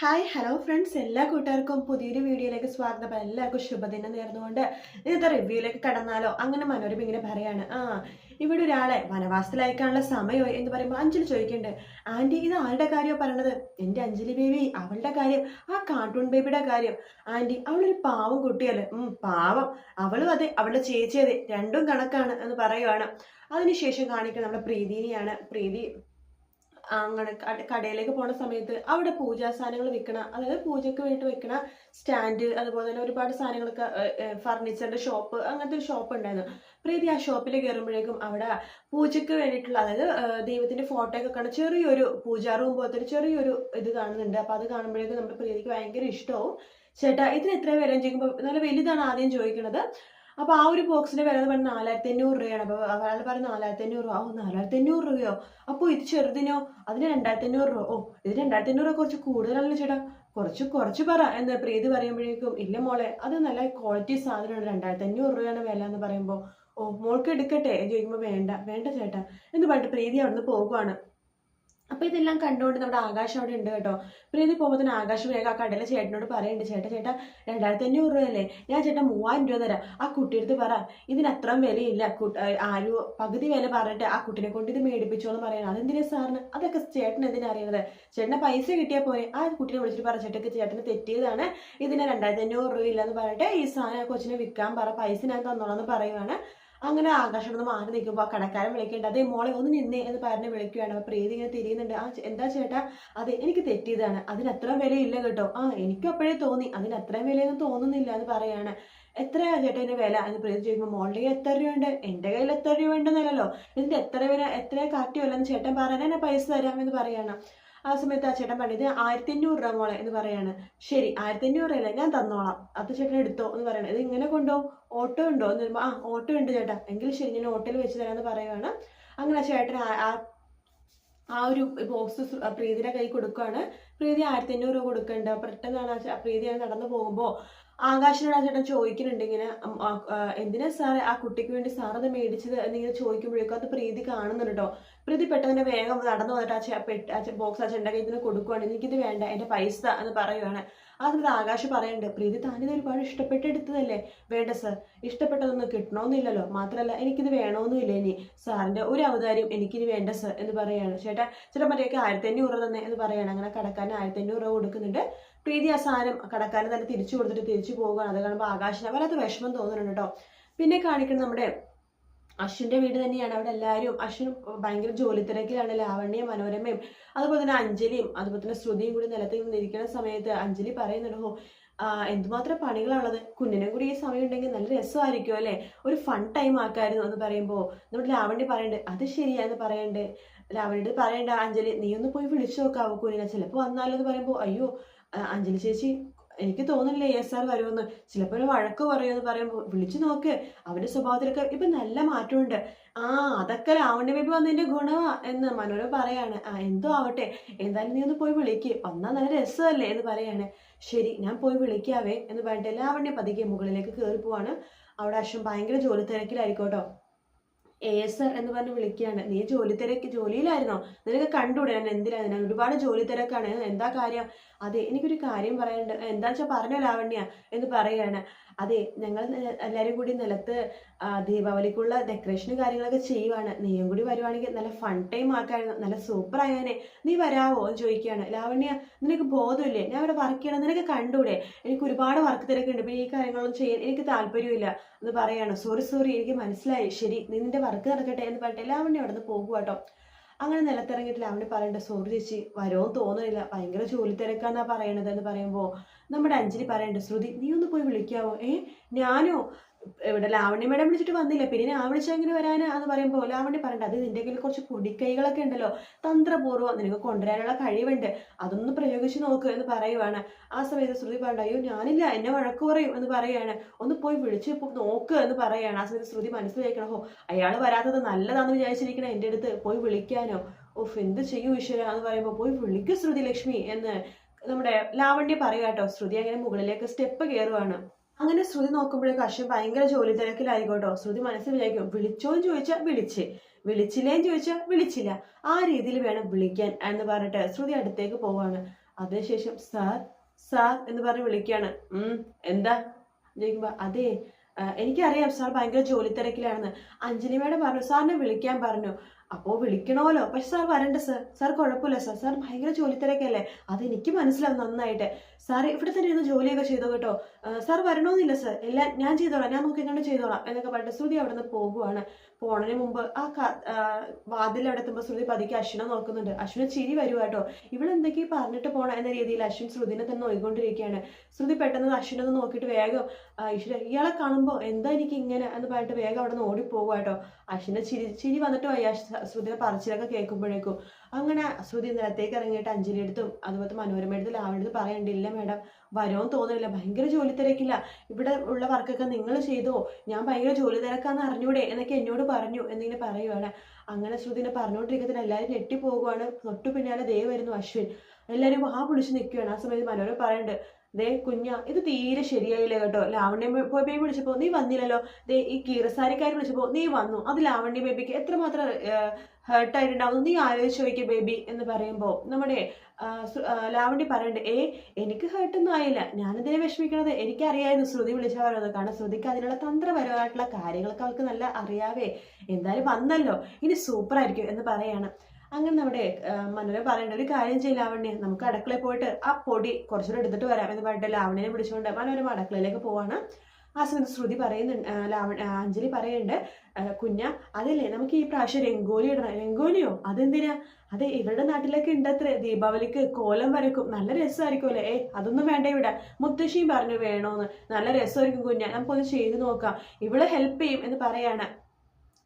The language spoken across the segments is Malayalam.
ഹായ് ഹലോ ഫ്രണ്ട്സ് എല്ലാ കൂട്ടുകാർക്കും പുതിയൊരു വീഡിയോയിലേക്ക് സ്വാഗതം. എല്ലാവർക്കും ശുഭദിനം നേർന്നുകൊണ്ട് ഇന്നത്തെ റിവ്യൂയിലേക്ക് കടന്നാലോ? അങ്ങനെ മനോരമ ഇങ്ങനെ പറയാണ്. ആ ഇവിടെ ഒരാളെ വനവാസത്തിലയക്കാനുള്ള സമയമോ എന്ന് പറയുമ്പോൾ അഞ്ജലി ചോദിക്കുന്നുണ്ട്. ആന്റി ഇത് ആളുടെ കാര്യമോ പറയണത്? എന്റെ അഞ്ജലി ബേബി അവളുടെ കാര്യം. ആ കാർട്ടൂൺ ബേബിയുടെ കാര്യം. ആന്റി അവളൊരു പാവം കുട്ടിയല്ലേ. പാവം. അവളും അതെ അവളുടെ ചേച്ചി അതെ. രണ്ടും കണക്കാണ് എന്ന് പറയുവാണ്. അതിനുശേഷം കാണിക്കുന്നത് നമ്മുടെ പ്രീതിനെയാണ്. പ്രീതി അങ്ങനെ കട- കടയിലേക്ക് പോണ സമയത്ത് അവിടെ പൂജാ സാധനങ്ങൾ വിൽക്കണ അതായത് പൂജയ്ക്ക് വേണ്ടി വെക്കണ സ്റ്റാൻഡ് അതുപോലെ തന്നെ ഒരുപാട് സാധനങ്ങളൊക്കെ ഫർണിച്ചറിന്റെ ഷോപ്പ് അങ്ങനത്തെ ഒരു ഷോപ്പ് ഉണ്ടായിരുന്നു. പ്രീതി ആ ഷോപ്പിൽ കയറുമ്പോഴേക്കും അവിടെ പൂജയ്ക്ക് വേണ്ടിയിട്ടുള്ള അതായത് ദൈവത്തിന്റെ ഫോട്ടോ ഒക്കെ ചെറിയൊരു പൂജാ റൂം പോലത്തെ ഒരു ചെറിയൊരു ഇത് കാണുന്നുണ്ട്. അപ്പൊ അത് കാണുമ്പോഴേക്കും നമ്മുടെ പ്രീതിക്ക് ഭയങ്കര ഇഷ്ടവും. ചേട്ടാ ഇതിന് എത്ര വരെ ചോദിക്കുമ്പോൾ നല്ല വലുതാണ് ആദ്യം ചോദിക്കുന്നത് അപ്പൊ ആ ഒരു ബോക്സിന്റെ വില എന്ന് പറഞ്ഞാൽ നാലായിരത്തി അഞ്ഞൂറ് രൂപയാണ്. അപ്പൊ അയാൾ പറഞ്ഞ നാലായിരത്തി അഞ്ഞൂറ് രൂപ. ഓ നാലായിരത്തി അഞ്ഞൂറ് രൂപയോ? അപ്പോൾ ഇത് ചെറുതിനോ? അതിന് രണ്ടായിരത്തി അഞ്ഞൂറ് രൂപ. ഓ ഇത് രണ്ടായിരത്തി അഞ്ഞൂറ് കുറച്ച് കൂടുതലല്ലോ ചേട്ടാ? കുറച്ച് കുറച്ച് പറ. എന്ന് പ്രീതി പറയുമ്പോഴേക്കും ഇല്ല മോളെ അത് നല്ല ക്വാളിറ്റി സാധനമാണ്. രണ്ടായിരത്തി അഞ്ഞൂറ് രൂപയാണ് വില എന്ന് പറയുമ്പോൾ ഓ മോൾക്ക് എടുക്കട്ടെ ചോദിക്കുമ്പോൾ വേണ്ട വേണ്ട ചേട്ടാ. എന്ന് പറഞ്ഞിട്ട് പ്രീതി അവിടുന്ന് പോകുവാണ് അപ്പൊ ഇതെല്ലാം കണ്ടുകൊണ്ട് നമ്മുടെ ആകാശം അവിടെ ഉണ്ട് കേട്ടോ. പ്രീതി പോകുമ്പോൾ തന്നെ ആകാശം വേഗം ആ കടയിലെ ചേട്ടനോട് പറയുന്നുണ്ട് ചേട്ടാ ചേട്ടാ രണ്ടായിരത്തി അഞ്ഞൂറ് രൂപയല്ലേ? ഞാൻ ചേട്ടാ മൂവായിരം രൂപ തരാം. ആ കുട്ടിയെടുത്ത് പറ. ഇതിന് വിലയില്ല. ആരും പകുതി വില പറഞ്ഞിട്ട് ആ കുട്ടിനെ കൊണ്ട് ഇത് മേടിപ്പിച്ചോന്ന് പറയണം അതെന്തിനാ സാറിന്? അതൊക്കെ ചേട്ടൻ എന്തിനാ അറിയുന്നത് ചേട്ടന് പൈസ കിട്ടിയാൽ പോരെ. ആ കുട്ടിനെ വിളിച്ചിട്ട് പറ. ചേട്ടക്ക് ചേട്ടന് തെറ്റിയതാണ്. ഇതിന് രണ്ടായിരത്തി അഞ്ഞൂറ് രൂപ ഇല്ലെന്ന് പറഞ്ഞിട്ട് ഈ സാധനം കൊച്ചിനെ വിൽക്കാൻ പറ. പൈസ ഞാൻ തന്നോളാം എന്ന് പറയുവാണ്. അങ്ങനെ ആകാശം മാറി നിൽക്കുമ്പോൾ ആ കടക്കാരൻ വിളിക്കേണ്ട അതേ മോളെ ഒന്ന് നിന്നേ എന്ന് പറഞ്ഞ് വിളിക്കുകയാണ്. അപ്പൊ പ്രീതി ഇങ്ങനെ തിരിയുന്നുണ്ട്. ആ എന്താ ചേട്ടാ? അതെ എനിക്ക് തെറ്റിയതാണ്. അതിന് അത്ര വിലയില്ല കേട്ടോ. ആ എനിക്ക് അപ്പോഴേ തോന്നി. അതിന് അത്രയും വിലയൊന്നും തോന്നുന്നില്ല എന്ന് പറയാണ്. എത്രയാ ചേട്ടാ ഇതിന്റെ വില? എന്ന് പ്രീതി ചോദിക്കുമ്പോൾ മോളുടെ കയ്യിൽ എത്ര രൂപയുണ്ട്? എന്റെ കയ്യിൽ എത്ര രൂപ ഉണ്ടെന്നല്ലോ ഇതിന്റെ എത്ര വില എത്ര കറക്റ്റ് എന്ന് ചേട്ടൻ പറയാൻ പൈസ തരാമെന്ന് പറയാണ്. ആ സമയത്ത് ആ ചേട്ടൻ പറഞ്ഞത് ആയിരത്തി അഞ്ഞൂറ് രൂപ മോളെ എന്ന് പറയാണ്. ശരി ആയിരത്തി അഞ്ഞൂറ് അല്ല? ഞാൻ തന്നോളാം. അത് ചേട്ടൻ എടുത്തോ എന്ന് പറയണം. ഇത് ഇങ്ങനെ കൊണ്ടുപോകും ഓട്ടോ ഉണ്ടോ? എന്ന് പറയുമ്പോൾ ആ ഓട്ടോ ഉണ്ട് ചേട്ടാ. എങ്കിൽ ശരി ഞാൻ ഓട്ടോയിൽ വെച്ച് തരാമെന്ന് പറയുവാണ്. അങ്ങനെ ചേട്ടൻ ആ- ആ ഒരു ബോക്സ് പ്രീതിയുടെ കൈ കൊടുക്കുകയാണ് പ്രീതി ആയിരത്തി അഞ്ഞൂറ് രൂപ കൊടുക്കുന്നുണ്ട്. പെട്ടെന്നാണ് പ്രീതി നടന്നു പോകുമ്പോൾ ആകാശിനോട് ആ ചേട്ടൻ ചോദിക്കുന്നുണ്ട് ഇങ്ങനെ എന്തിനാ സാറേ ആ കുട്ടിക്ക് വേണ്ടി സാർ അത് മേടിച്ചത് എന്നിങ്ങനെ ചോദിക്കുമ്പോഴേക്കും അത് പ്രീതി കാണുന്നുണ്ട് കേട്ടോ പ്രീതി പെട്ടെന്ന് വേഗം നടന്നു വന്നിട്ട് ആ പെട്ട് ആ ബോക്സ് ആ ചെണ്ട കയ്യിൽ നിന്ന് കൊടുക്കുവാണ്. എനിക്കിത് വേണ്ട എന്റെ പൈസ എന്ന് പറയുവാണ്. ആ സമയത്ത് ആകാശ് പറയുന്നുണ്ട് പ്രീതി താനിത് ഒരുപാട് ഇഷ്ടപ്പെട്ട് എടുത്തതല്ലേ? വേണ്ട സർ ഇഷ്ടപ്പെട്ടതൊന്നും കിട്ടണമെന്നില്ലല്ലോ മാത്രമല്ല എനിക്കിത് വേണമെന്നില്ല ഇനി. സാറിന്റെ ഒരു അവതാരം എനിക്കിനി വേണ്ട സർ എന്ന് പറയാണ്. ചേട്ടാ ചേട്ടാ മറ്റേക്ക് ആയിരത്തി അഞ്ഞൂറ് തന്നെ എന്ന് പറയാണ്. അങ്ങനെ കടക്കാരന് ആയിരത്തി അഞ്ഞൂറ് രൂപ കൊടുക്കുന്നുണ്ട്. പ്രീതി ആ സാധനം കടക്കാരൻ തന്നെ തിരിച്ചു കൊടുത്തിട്ട് തിരിച്ചു പോകുകയാണ് അത് കാണുമ്പോൾ ആകാശിന് വല്ലാത്ത വിഷമം തോന്നുന്നുണ്ട് കേട്ടോ പിന്നെ കാണിക്കുന്നത് നമ്മുടെ അശ്വിന്റെ വീട് തന്നെയാണ് അവിടെ എല്ലാവരും. അശ്വിൻ ഭയങ്കര ജോലി തിരക്കിലാണ് ലാവണ്യയും മനോരമയും അതുപോലെ തന്നെ അഞ്ജലിയും അതുപോലെ തന്നെ ശ്രുതിയും കൂടി നിലത്ത് നിന്നിരിക്കുന്ന സമയത്ത് അഞ്ജലി പറയുന്നുണ്ട് ആ, എന്തുമാത്രം പണികളാണുള്ളത്? കുഞ്ഞിനും കൂടി ഈ സമയം ഉണ്ടെങ്കിൽ നല്ല രസമായിരിക്കും അല്ലേ? ഒരു ഫൺ ടൈം ആക്കായിരുന്നു എന്ന് പറയുമ്പോൾ നമ്മുടെ ലാവണ്യ പറയണ്ട് അത് ശരിയാന്ന് പറയണ്ട് ലാവണ്യോട് പറയണ്ട അഞ്ജലി നീ ഒന്ന് പോയി വിളിച്ചു നോക്കാവോ കുഞ്ഞിനെ. ചിലപ്പോൾ വന്നാലോ എന്ന് പറയുമ്പോൾ അയ്യോ അഞ്ജലി ചേച്ചി എനിക്ക് തോന്നുന്നില്ല എസ് ആർ വരുമെന്ന്. ചിലപ്പോൾ വഴക്ക് പറയുമെന്ന് പറയുമ്പോൾ വിളിച്ചു നോക്ക്. അവന്റെ സ്വഭാവത്തിലൊക്കെ ഇപ്പൊ നല്ല മാറ്റമുണ്ട്. ആ അതൊക്കെ ലാവണ്യ ബേബി വന്നതിന്റെ ഗുണമാ എന്ന് മനോരമ പറയാണ്. ആ എന്തോ ആവട്ടെ. എന്തായാലും നീ ഒന്ന് പോയി വിളിക്ക്. വന്നാൽ നല്ല രസമല്ലേ എന്ന് പറയാണ്. ശരി ഞാൻ പോയി വിളിക്കാവേ എന്ന് പറഞ്ഞിട്ട് ലാവണ്യ പതുക്കെ മുകളിലേക്ക് കയറി പോവാണ്. അവിടെ അശ്വൻ ഭയങ്കര ജോലി തിരക്കിലായിരിക്കും ആർ എന്ന് പറഞ്ഞ് വിളിക്കുകയാണ്. നീ ജോലി തിരക്ക് ജോലിയിലായിരുന്നോ? നിനക്ക് കണ്ടുകൂടെ? ഞാൻ എന്തിനാ ഞാൻ ഒരുപാട് ജോലി തിരക്കാണ്. എന്താ കാര്യം? അതെ എനിക്കൊരു കാര്യം പറയാനുണ്ട്. എന്താ വെച്ചാൽ പറഞ്ഞോ ലാവണ്യ എന്ന് പറയാണ് അതെ ഞങ്ങൾ എല്ലാവരും കൂടി നിലത്ത് ദീപാവലിക്കുള്ള ഡെക്കറേഷനും കാര്യങ്ങളൊക്കെ ചെയ്യുവാണ്. നീയും കൂടി വരുവാണെങ്കിൽ നല്ല ഫൺ ടൈം ആക്കായിരുന്നു നല്ല സൂപ്പർ ആയാനെ. നീ വരാവോ? എന്ന് ചോദിക്കുകയാണ്. ലാവണ്യ നിനക്ക് ബോധമില്ലേ? ഞാൻ ഇവിടെ വർക്ക് ചെയ്യണം. നിനക്ക് കണ്ടൂടെ? എനിക്ക് ഒരുപാട് വർക്ക് തിരക്കുണ്ട്. പിന്നെ ഈ കാര്യങ്ങളൊന്നും ചെയ്യാൻ എനിക്ക് താല്പര്യമില്ല. എന്ന് പറയാണ്. സോറി സോറി എനിക്ക് മനസ്സിലായി. ശരി നിന്റെ വർക്ക് നടക്കട്ടെ എന്ന് പറഞ്ഞിട്ട് ലാവണ്യ അവിടെ നിന്ന് പോകുക കേട്ടോ അങ്ങനെ നിലത്തിറങ്ങിയിട്ടില്ല. ലാവണ്യ പറയേണ്ട സോറി ചേച്ചി വരുമോ തോന്നുന്നില്ല ഭയങ്കര ജോലി തിരക്കാന്നാ പറയണത് എന്ന് പറയുമ്പോൾ നമ്മുടെ അഞ്ജലി പറയണ്ട ശ്രുതി നീ ഒന്ന് പോയി വിളിക്കാവോ? ഏ ഞാനോ? ഇവിടെ ലാവണ്യ മേഡം വിളിച്ചിട്ട് വന്നില്ല? പിന്നെ ഞാൻ വിളിച്ചെങ്ങനെ വരാൻ എന്ന് പറയുമ്പോൾ ലാവണ്യ പറയണ്ട. അത് നിന്റെ കയ്യിൽ കുറച്ച് പൊടിക്കൈകളൊക്കെ ഉണ്ടല്ലോ. തന്ത്രപൂർവം നിനക്ക് കൊണ്ടുവരാനുള്ള കഴിവുണ്ട്. അതൊന്ന് പ്രയോഗിച്ച് നോക്ക് എന്ന് പറയുവാണ്. ആ സമയത്ത് ശ്രുതി പറയണ്ട അയ്യോ ഞാനില്ല. എന്നെ വഴക്ക് പറയും എന്ന് പറയുകയാണ് ഒന്ന് പോയി വിളിച്ച് നോക്ക് എന്ന് പറയുകയാണ് ആ സമയത്ത് ശ്രുതി മനസ്സിലാക്കണം ഓ അയാൾ വരാത്തത് നല്ലതാണെന്ന് വിചാരിച്ചിരിക്കണം. എന്റെ അടുത്ത് പോയി വിളിക്കാനോ. ഓഫ് എന്ത് ചെയ്യും ഈശ്വര എന്ന് പറയുമ്പോൾ പോയി വിളിക്കൂ ശ്രുതി ലക്ഷ്മി എന്ന് നമ്മുടെ ലാവണ്യ പറയാട്ടോ ശ്രുതി അങ്ങനെ മുകളിലേക്ക് സ്റ്റെപ്പ് കയറുവാണ് അങ്ങനെ ശ്രുതി നോക്കുമ്പോഴേക്കും അശ്വിൻ ഭയങ്കര ജോലി തിരക്കിലായിക്കോട്ടോ. ശ്രുതി മനസ്സിൽ വിചാരിക്കും വിളിച്ചോന്ന് ചോദിച്ചാൽ വിളിച്ച്. വിളിച്ചില്ലേന്ന് ചോദിച്ചാൽ വിളിച്ചില്ല. ആ രീതിയിൽ വേണം വിളിക്കാൻ എന്ന് പറഞ്ഞിട്ട് ശ്രുതി അടുത്തേക്ക് പോവാണ് അതിനുശേഷം സാർ സാർ എന്ന് പറഞ്ഞ് വിളിക്കുകയാണ്. എന്താ? ചോദിക്കുമ്പോൾ അതെ എനിക്കറിയാം സാർ ഭയങ്കര ജോലി തിരക്കിലാണെന്ന്. അഞ്ജലി മേഡം പറഞ്ഞു സാറിനെ വിളിക്കാൻ പറഞ്ഞു. അപ്പോൾ വിളിക്കണമല്ലോ. പക്ഷെ സാർ വരണ്ട സാർ സാർ കുഴപ്പമില്ല സാർ സാർ ഭയങ്കര ജോലി തിരക്കല്ലേ അതെനിക്ക് മനസ്സിലാവും നന്നായിട്ട്. സാർ ഇവിടെ തന്നെ ഇരുന്ന് ജോലിയൊക്കെ ചെയ്തോ കേട്ടോ? സാർ വരണമെന്നില്ല സാർ എല്ലാം ഞാൻ ചെയ്തോളാം. ഞാൻ നോക്കി എങ്ങനെ ചെയ്തോളാം എന്നൊക്കെ പറഞ്ഞിട്ട് ശ്രുതി അവിടെ നിന്ന് പോകുവാണ്. പോണതിന് മുമ്പ് ആ വാതിൽ അവിടെ എത്തുമ്പോൾ ശ്രുതി പതുക്കെ അശ്വിനെ നോക്കുന്നുണ്ട്. അശ്വിന് ചിരി വരുവാ കേട്ടോ. ഇവളെന്തൊക്കെ പറഞ്ഞിട്ട് പോണ എന്ന രീതിയിൽ അശ്വിൻ ശ്രുതിനെ തന്നെ നോക്കിക്കൊണ്ടിരിക്കുകയാണ്. ശ്രുതി പെട്ടെന്ന് അശ്വിനൊന്ന് നോക്കിയിട്ട് വേഗം ഇയാളെ കാണുമ്പോൾ എന്താ എനിക്ക് ഇങ്ങനെ എന്ന് പറഞ്ഞിട്ട് വേഗം അവിടെ നിന്ന് ഓടിപ്പോകുക കേട്ടോ. അശ്വിനെ ചിരി ചിരി വന്നിട്ട് പോയി ശ്രുതിയുടെ പറച്ചിലൊക്കെ കേൾക്കുമ്പോഴേക്കും അങ്ങനെ ശ്രുതി നിലത്തേക്ക് ഇറങ്ങിയിട്ട് അഞ്ജലി എടുത്തും അതുപോലെ മനോരമ എടുത്ത് ലാവണെടുത്ത് പറയണ്ടില്ല മേഡം വരുമെന്ന് തോന്നുന്നില്ല ഭയങ്കര ജോലി തിരക്കില്ല ഇവിടെ ഉള്ള വർക്കൊക്കെ നിങ്ങൾ ചെയ്തോ? ഞാൻ ഭയങ്കര ജോലി തിരക്കാന്ന് അറിഞ്ഞൂടെ? എന്നൊക്കെ എന്നോട് പറഞ്ഞു എന്നിങ്ങനെ പറയുവാണ്. അങ്ങനെ ശ്രുതിനെ പറഞ്ഞുകൊണ്ടിരിക്കുന്നതിന് എല്ലാവരും ഞെട്ടിപ്പോകുവാണ്. തൊട്ടു പിന്നാലെ ദേ വരുന്നു അശ്വിൻ. എല്ലാവരും വാ പൊളിച്ച് നിൽക്കുകയാണ്. ആ സമയത്ത് മനോരമ പറയുന്നുണ്ട് ദേ കുഞ്ഞ ഇത് തീരെ ശരിയായില്ല കേട്ടോ. ലാവണ്യ ബേബി വിളിച്ചപ്പോൾ നീ വന്നില്ലല്ലോ. ദേ ഈ കീറസാരിക്കാർ വിളിച്ചപ്പോൾ നീ വന്നു. അത് ലാവണ്യ ബേബിക്ക് എത്രമാത്രം ഹേർട്ടായിട്ടുണ്ടാവും? നീ ആലോചിച്ച് നോക്കിയ ബേബി എന്ന് പറയുമ്പോൾ നമ്മുടെ ലാവണ്യ പറയണ്ട് ഏ എനിക്ക് ഹേർട്ടൊന്നും ആയില്ല. ഞാനെന്തിനെ വിഷമിക്കണത്? എനിക്കറിയായിരുന്നു. ശ്രുതി വിളിച്ചാൽ പറയുന്നത്. കാരണം ശ്രുതിക്ക് അതിനുള്ള തന്ത്രപരമായിട്ടുള്ള കാര്യങ്ങളൊക്കെ അവൾക്ക് നല്ല അറിയാവേ. എന്തായാലും വന്നല്ലോ. ഇനി സൂപ്പറായിരിക്കും എന്ന് പറയാണ്. അങ്ങനെ നമ്മുടെ മനോരമ പറയേണ്ട ഒരു കാര്യം ചെയ്യില്ല ലാവണ്യ. നമുക്ക് അടുക്കളയിൽ പോയിട്ട് ആ പൊടി കുറച്ചുകൂടെ എടുത്തിട്ട് വരാം എന്ന് പറഞ്ഞിട്ട് ലാവണ്യനെ വിളിച്ചുകൊണ്ട് മനോരമ അടുക്കളയിലേക്ക് പോവാണ്. ആ സമയത്ത് ശ്രുതി പറയുന്നുണ്ട് ലാവ അഞ്ജലി പറയുന്നുണ്ട് കുഞ്ഞ അതല്ലേ നമുക്ക് ഈ പ്രാവശ്യം രംഗോലി ഇടണം. രംഗോലിയോ? അതെന്തിനാ? അതെ ഇവരുടെ നാട്ടിലൊക്കെ ഉണ്ടത്രേ. ദീപാവലിക്ക് കോലം വരക്കും നല്ല രസമായിരിക്കും അല്ലേ? ഏ അതൊന്നും വേണ്ട ഇവിടെ. മുത്തശ്ശിയും പറഞ്ഞു വേണോന്ന്. നല്ല രസമായിരിക്കും കുഞ്ഞ. നമുക്കൊന്ന് ചെയ്ത് നോക്കാം. ഇവൾ ഹെൽപ്പ് ചെയ്യും എന്ന് പറയാണ്.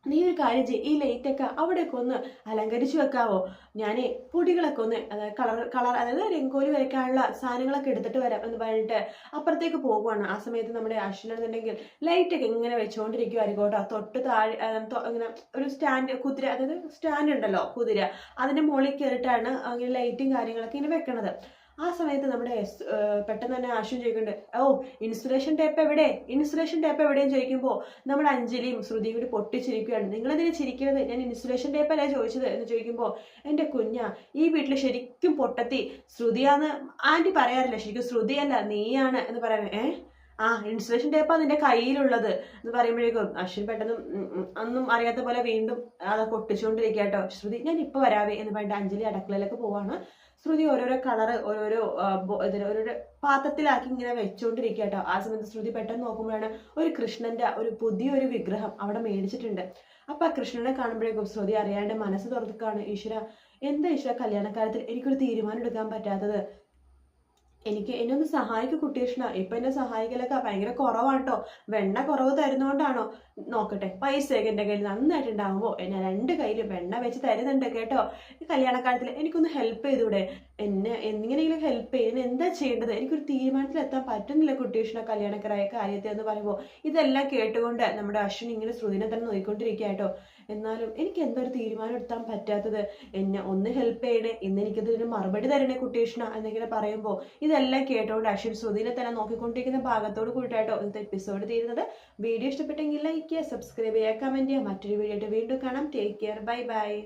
നീ ഒരു കാര്യം ചെയ്യ്. ഈ ലൈറ്റൊക്കെ അവിടെയൊക്കെ ഒന്ന് അലങ്കരിച്ച് വെക്കാവോ? ഞാനേ പൊടികളൊക്കെ ഒന്ന് അതായത് കളർ കളർ അതായത് രംഗോലി വരയ്ക്കാനുള്ള സാധനങ്ങളൊക്കെ എടുത്തിട്ട് വരാം എന്ന് പറഞ്ഞിട്ട് അപ്പുറത്തേക്ക് പോകുവാണ്. ആ സമയത്ത് നമ്മുടെ അശ്വിനെന്നുണ്ടെങ്കിൽ ലൈറ്റൊക്കെ ഇങ്ങനെ വെച്ചുകൊണ്ടിരിക്കുമായിരിക്കും കേട്ടോ. തൊട്ട് താഴെ ഇങ്ങനെ ഒരു സ്റ്റാൻഡ് കുതിര അതായത് സ്റ്റാൻഡ് ഉണ്ടല്ലോ കുതിര. അതിന്റെ മുകളിൽ കയറിയിട്ടാണ് അങ്ങനെ ലൈറ്റും കാര്യങ്ങളൊക്കെ ഇങ്ങനെ വെക്കണത്. ആ സമയത്ത് നമ്മുടെ പെട്ടെന്ന് തന്നെ ആശയം ചോദിക്കുന്നുണ്ട് ഓ ഇൻസുലേഷൻ ടേപ്പ് എവിടെ? ഇൻസുലേഷൻ ടേപ്പ് എവിടെയും ചോദിക്കുമ്പോൾ നമ്മുടെ അഞ്ജലിയും ശ്രുതിയും കൂടി പൊട്ടിച്ചിരിക്കുകയാണ്. നിങ്ങളെന്തിനാ ചിരിക്കുന്നത്? ഞാൻ ഇൻസുലേഷൻ ടേപ്പ് അല്ലേ ചോദിച്ചത്? എന്ന് ചോദിക്കുമ്പോൾ എന്റെ കുഞ്ഞ ഈ വീട്ടിൽ ശരിക്കും പൊട്ടത്തി ശ്രുതിയാന്ന് ആന്റി പറയാറില്ല. ശരിക്കും ശ്രുതിയല്ല നീയാണ് എന്ന് പറയാൻ ഏ? ആ ഇൻസുലേഷൻ ടേപ്പാ നിന്റെ കയ്യിലുള്ളത് എന്ന് പറയുമ്പോഴേക്കും അശ്വിൻ പെട്ടെന്ന് അന്നും അറിയാത്ത പോലെ വീണ്ടും അത് പൊട്ടിച്ചുകൊണ്ടിരിക്കുക കേട്ടോ ശ്രുതി ഞാൻ ഇപ്പോൾ വരാവേ എന്ന് പറഞ്ഞിട്ട് അഞ്ജലി അടുക്കളയിലേക്ക് പോവാണ്. ശ്രുതി ഓരോരോ കളറ് ഓരോരോ ഇതിന് ഓരോരോ പാത്രത്തിലാക്കി ഇങ്ങനെ വെച്ചുകൊണ്ടിരിക്കുക കേട്ടോ. ആ സമയത്ത് ശ്രുതി പെട്ടെന്ന് നോക്കുമ്പോഴാണ് ഒരു കൃഷ്ണന്റെ ഒരു പുതിയൊരു വിഗ്രഹം അവിടെ മേടിച്ചിട്ടുണ്ട്. അപ്പൊ ആ കൃഷ്ണനെ കാണുമ്പോഴേക്കും ശ്രുതി അറിയാണ്ട് മനസ്സ് തുറക്കാണ് ഈശ്വര എന്താ ഈശ്വര കല്യാണക്കാലത്തിൽ എനിക്കൊരു തീരുമാനം എടുക്കാൻ പറ്റാത്തത്? എനിക്ക് എന്നെ ഒന്ന് സഹായിക്കും കുട്ടീഷ്ണ. ഇപ്പൊ എന്നെ സഹായിക്കലൊക്കെ ഭയങ്കര കുറവാണ് കേട്ടോ വെണ്ണ കുറവ് തരുന്നോണ്ടാണോ? നോക്കട്ടെ. പൈസയൊക്കെ എന്റെ കയ്യിൽ നന്നായിട്ടുണ്ടാകുമ്പോൾ എന്നെ രണ്ട് കയ്യിലും വെണ്ണ വെച്ച് തരുന്നുണ്ട് കേട്ടോ. ഈ കല്യാണക്കാലത്തിൽ എനിക്കൊന്ന് ഹെൽപ്പ് ചെയ്തൂടെ? എന്നെ എങ്ങനെയെങ്കിലും ഹെൽപ്പ് ചെയ്യുന്ന എന്താ ചെയ്യേണ്ടത്? എനിക്കൊരു തീരുമാനത്തിൽ എത്താൻ പറ്റുന്നില്ല കുട്ടീഷ്ണ കല്യാണക്കാരായ കാര്യത്തെ എന്ന് പറയുമ്പോൾ ഇതെല്ലാം കേട്ടുകൊണ്ട് നമ്മുടെ അശ്വിൻ ഇങ്ങനെ ശ്രുതിനെ തന്നെ നോക്കിക്കൊണ്ടിരിക്കുക കേട്ടോ. എന്നാലും എനിക്ക് എന്തൊരു തീരുമാനം എടുക്കാൻ പറ്റാത്തത്? എന്നെ ഒന്ന് ഹെൽപ്പ് ചെയ്യണേ. ഇന്ന് എനിക്കതിന് മറുപടി തരണേ കുട്ടീഷ്ണ എന്നിങ്ങനെ പറയുമ്പോൾ ഇതെല്ലാം കേട്ടോണ്ട് അശ്വിൻ ശ്രുതിനെ തന്നെ നോക്കിക്കൊണ്ടിരിക്കുന്ന ഭാഗത്തോട് കൂടിയിട്ടോ ഇന്നത്തെ എപ്പിസോഡ് തീരുന്നത്. വീഡിയോ ഇഷ്ടപ്പെട്ടെങ്കിൽ ലൈക്ക് ചെയ്യുക സബ്സ്ക്രൈബ് ചെയ്യുക കമന്റ് ചെയ്യുക. മറ്റൊരു വീഡിയോ ആയിട്ട് വീണ്ടും കാണാം. Take care bye bye